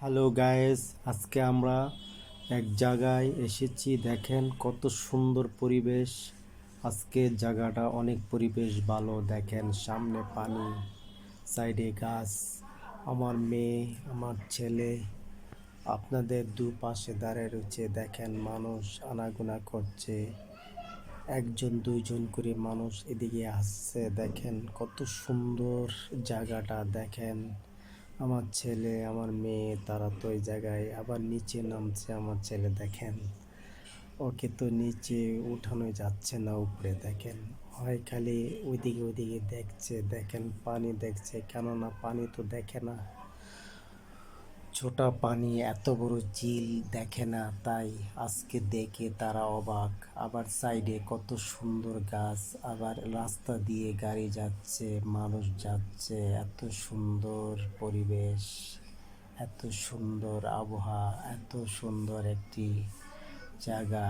Hello guys, আজকে আমরা এক জায়গায় এসেছি। দেখেন কত সুন্দর পরিবেশ। আজকে জায়গাটা অনেক পরিবেশ ভালো। দেখেন সামনে পানি, সাইডে গাছ। আমার মেয়ে, আমার ছেলে, আপনাদের দুপাশে দাঁড়িয়ে রয়েছে। দেখেন মানুষ আনাগোনা করছে। একজন, দুইজন করে মানুষ এদিকে আসছে। দেখেন কত সুন্দর জায়গাটা। দেখেন আমার ছেলে, আমার মেয়ে, তারা তো ওই জায়গায় আবার নিচে নামছে আমার ছেলে, দেখেন। ওকে তো নিচে উঠানো যাচ্ছে না, উপরে দেখেন। হয় খালি ওইদিকে ওইদিকে দেখছে, দেখেন, পানি দেখছে, কেননা পানি তো দেখে না। ছোটা পানি, এত বড় চিল দেখে না তাই আজকে দেখে তারা অবাক। আবার সাইডে কত সুন্দর গাছ, আবার রাস্তা দিয়ে গাড়ি যাচ্ছে, মানুষ যাচ্ছে, এত সুন্দর পরিবেশ, এত সুন্দর আবহাওয়া, এত সুন্দর একটি জায়গা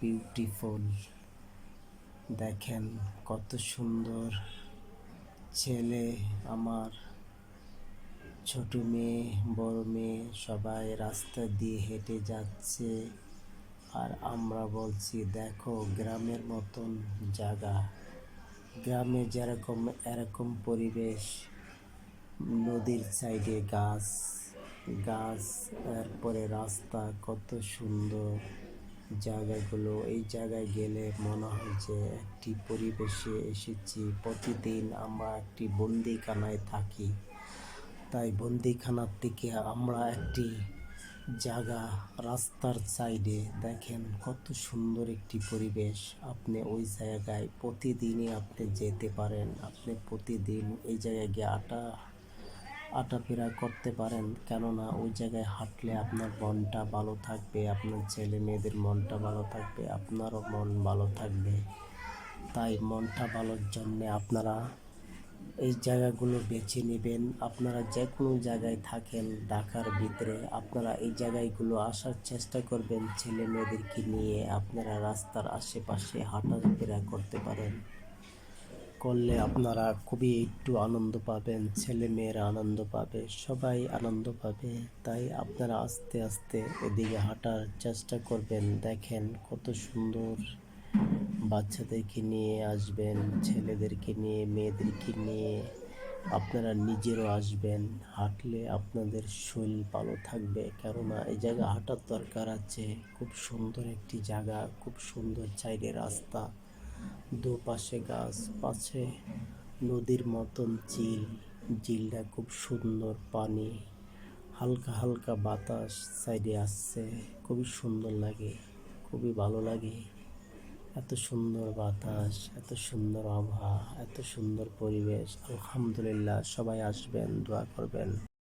বিউটিফুল দেখেন কত সুন্দর ছেলে আমার। ছোট মেয়ে, বড় মেয়ে সবাই রাস্তা দিয়ে হেঁটে যাচ্ছে। আর আমরা বলছি, দেখো গ্রামের মতন জায়গা। গ্রামে যেরকম, এরকম পরিবেশ, নদীর সাইডে গাছ গাছ, এরপরে রাস্তা কত সুন্দর জায়গাগুলো। এই জায়গায় গেলে মনে হয় যে একটি পরিবেশে এসেছি। প্রতিদিন আমরা একটি বন্দিখানায় থাকি। তাই বন্দিখানার থেকে আমরা একটি জায়গা রাস্তার সাইডে দেখেন কত সুন্দর একটি পরিবেশ। আপনি ওই জায়গায় প্রতিদিনই আপনি যেতে পারেন। আপনি প্রতিদিন এই জায়গায় গিয়ে আটা আটাফেরা করতে পারেন। কেননা ওই জায়গায় হাঁটলে আপনার মনটা ভালো থাকবে, আপনার ছেলে মেয়েদের মনটা ভালো থাকবে, আপনারও মন ভালো থাকবে। তাই মনটা ভালোর জন্যে আপনারা এই জায়গাগুলো বেছে নেবেন। আপনারা যে কোনো জায়গায় থাকেন ঢাকার ভিতরে, আপনারা এই জায়গাগুলো আসার চেষ্টা করবেন। ছেলে মেয়েদেরকে নিয়ে আপনারা রাস্তার আশেপাশে হাঁটাফেরা করতে পারেন। করলে আপনারা খুবই একটু আনন্দ পাবেন, ছেলে মেয়েরা আনন্দ পাবে, সবাই আনন্দ পাবে। তাই আপনারা আস্তে আস্তে এদিকে হাঁটার চেষ্টা করবেন। দেখেন কত সুন্দর বাচ্চাদেরকে নিয়ে আসবেন, ছেলেদেরকে নিয়ে, মেয়েদেরকে নিয়ে আপনারা নিজেরও আসবেন। হাঁটলে আপনাদের শরীর ভালো থাকবে। কেননা এই জায়গা হাঁটার দরকার আছে। খুব সুন্দর একটি জায়গা, খুব সুন্দর চাইরে রাস্তা। দুপাশে গাছ, পাশে নদীর মতন চিল। ঝিলটা খুব সুন্দর পানি। হালকা হালকা বাতাস সাইডে আসছে। খুবই সুন্দর লাগে, খুবই ভালো লাগে। এত সুন্দর বাতাস এত সুন্দর আবহাওয়া এত সুন্দর পরিবেশ। আলহামদুলিল্লাহ সবাই আসবেন দোয়া করবেন।